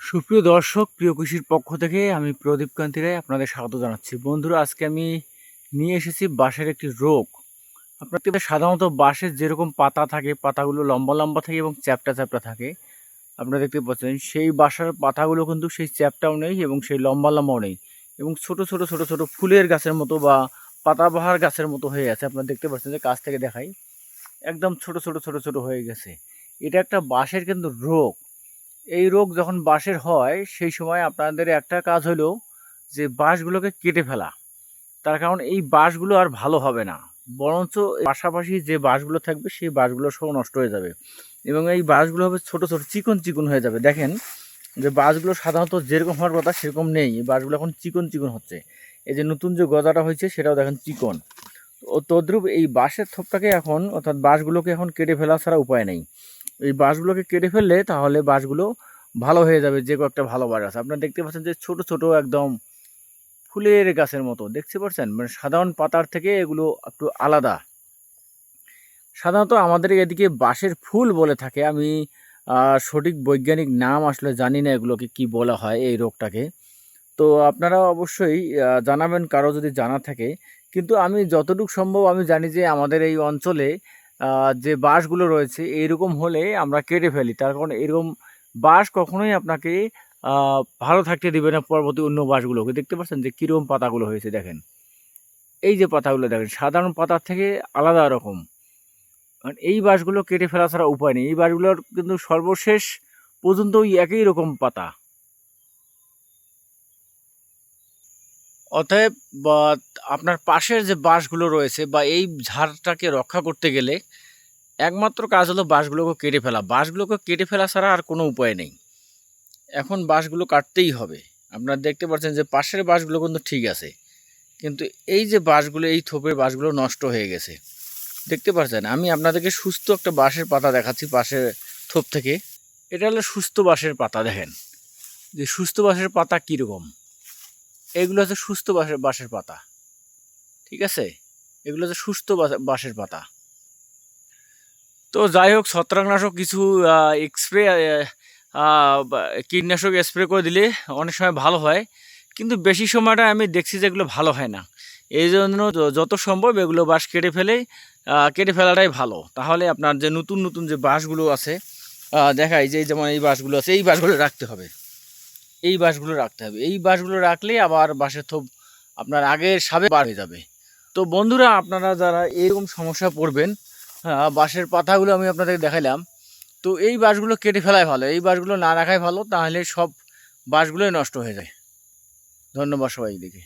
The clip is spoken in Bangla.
সুপ্রিয় দর্শক, প্রিয় কৃষির পক্ষ থেকে আমি প্রদীপ কান্তি রায় আপনাদের স্বাগত জানাচ্ছি। বন্ধুরা, আজকে আমি নিয়ে এসেছি বাঁশের একটি রোগ। আপনার সাধারণত বাঁশের যেরকম পাতা থাকে, পাতাগুলো লম্বা লম্বা থাকে এবং চ্যাপটা চ্যাপটা থাকে। আপনারা দেখতে পাচ্ছেন, সেই বাসার পাতাগুলো কিন্তু সেই চ্যাপটাও নেই এবং সেই লম্বা লম্বাও নেই এবং ছোট ছোট ছোট ছোট ফুলের গাছের মতো বা পাতাবাহার গাছের মতো হয়ে আছে। আপনারা দেখতে পাচ্ছেন যে কাছ থেকে দেখাই, একদম ছোট ছোট ছোট ছোট হয়ে গেছে। এটা একটা বাঁশের কিন্তু রোগ। এই রোগ যখন বাঁশের হয়, সেই সময় আপনাদের একটা কাজ হলো যে বাঁশগুলোকে কেটে ফেলা। তার কারণ এই বাঁশগুলো আর ভালো হবে না। বরঞ্চ পাশাপাশি যে বাঁশগুলো থাকবে, সেই বাঁশগুলো সব নষ্ট হয়ে যাবে। এবং এই বাঁশগুলো হবে ছোট ছোট, চিকন চিকন হয়ে যাবে। দেখেন যে বাঁশগুলো সাধারণত যেরকম হওয়ার কথা, সেরকম নেই। এই বাঁশগুলো এখন চিকন চিকন হচ্ছে। এই যে নতুন যে গজাটা হয়েছে, সেটাও দেখেন চিকন। ও তদ্রূপ এই বাঁশের থোপটাকে এখন, অর্থাৎ বাঁশগুলোকে এখন কেটে ফেলা ছাড়া উপায় নেই। এই বাঁশগুলোকে কেটে ফেললে তাহলে বাঁশগুলো ভালো হয়ে যাবে, যে কয়েকটা ভালো বাঁশ আছে। আপনারা দেখতে পাচ্ছেন যে ছোট ছোট একদম ফুলের গাছের মতো। দেখতে পাচ্ছেন? মানে সাধারণ পাতার থেকে এগুলো একটু আলাদা। সাধারণত আমাদের এদিকে বাঁশের ফুল বলে থাকে। আমি সঠিক বৈজ্ঞানিক নাম আসলে জানি না এগুলোকে কি বলা হয় এই রোগটাকে। তো আপনারা অবশ্যই জানাবেন, কারও যদি জানা থাকে। কিন্তু আমি যতটুকু সম্ভব আমি জানি যে আমাদের এই অঞ্চলে যে বাঁশগুলো রয়েছে, এইরকম হলে আমরা কেটে ফেলি। তার কারণ এরকম বাঁশ কখনোই আপনাকে ভালো থাকতে দেবে না পরবর্তী অন্য বাঁশগুলোকে। দেখতে পাচ্ছেন যে কীরকম পাতাগুলো হয়েছে, দেখেন। এই যে পাতাগুলো দেখেন, সাধারণ পাতার থেকে আলাদা রকম। কারণ এই বাঁশগুলো কেটে ফেলা ছাড়া উপায় নেই। এই বাঁশগুলোর কিন্তু সর্বশেষ পর্যন্ত ওই একই রকম পাতা। অতএব আপনার পাশের যে বাঁশগুলো রয়েছে বা এই ঝাড়টাকে রক্ষা করতে গেলে একমাত্র কাজ হলো বাঁশগুলোকে কেটে ফেলা। বাঁশগুলোকে কেটে ফেলা ছাড়া আর কোনো উপায় নেই। এখন বাঁশগুলো কাটতেই হবে। আপনারা দেখতে পাচ্ছেন যে পাশের বাঁশগুলো কিন্তু ঠিক আছে। কিন্তু এই যে বাঁশগুলো, এই থোপের বাঁশগুলো নষ্ট হয়ে গেছে। দেখতে পাচ্ছেন, আমি আপনাদেরকে সুস্থ একটা বাঁশের পাতা দেখাচ্ছি পাশের থোপ থেকে। এটা হলো সুস্থ বাঁশের পাতা, দেখেন। যে সুস্থ বাঁশের পাতা কীরকম? এগুলো হচ্ছে সুস্থ বাঁশের পাতা। ঠিক আছে? এগুলো হচ্ছে সুস্থ বাঁশের পাতা। তো যাই হোক, ছত্রাকনাশক কিছু স্প্রে কীটনাশক স্প্রে করে দিলে অনেক সময় ভালো হয়। কিন্তু বেশি সময়টা আমি দেখছি যে এগুলো ভালো হয় না। এই জন্য যত সম্ভব এগুলো বাঁশ কেটে ফেলে কেটে ফেলাটাই ভালো। তাহলে আপনার যে নতুন নতুন যে বাঁশগুলো আছে দেখাই যে যেমন এই বাঁশগুলো আছে, এই বাঁশগুলো রাখতে হবে। এই বাঁশগুলো রাখতে হবে। এই বাঁশগুলো রাখলে আবার বাঁশের থোপ আপনার আগের সাবে বার হয়ে যাবে। তো বন্ধুরা, আপনারা যারা এরকম সমস্যা পড়বেন হ্যাঁ বাঁশের পাতাগুলো আমি আপনাদের দেখালাম তো এই বাঁশগুলো কেটে ফেলাই ভালো, এই বাঁশগুলো না রাখাই ভালো, তাহলে সব বাঁশগুলোই নষ্ট হয়ে যায়। ধন্যবাদ সবাই দেখে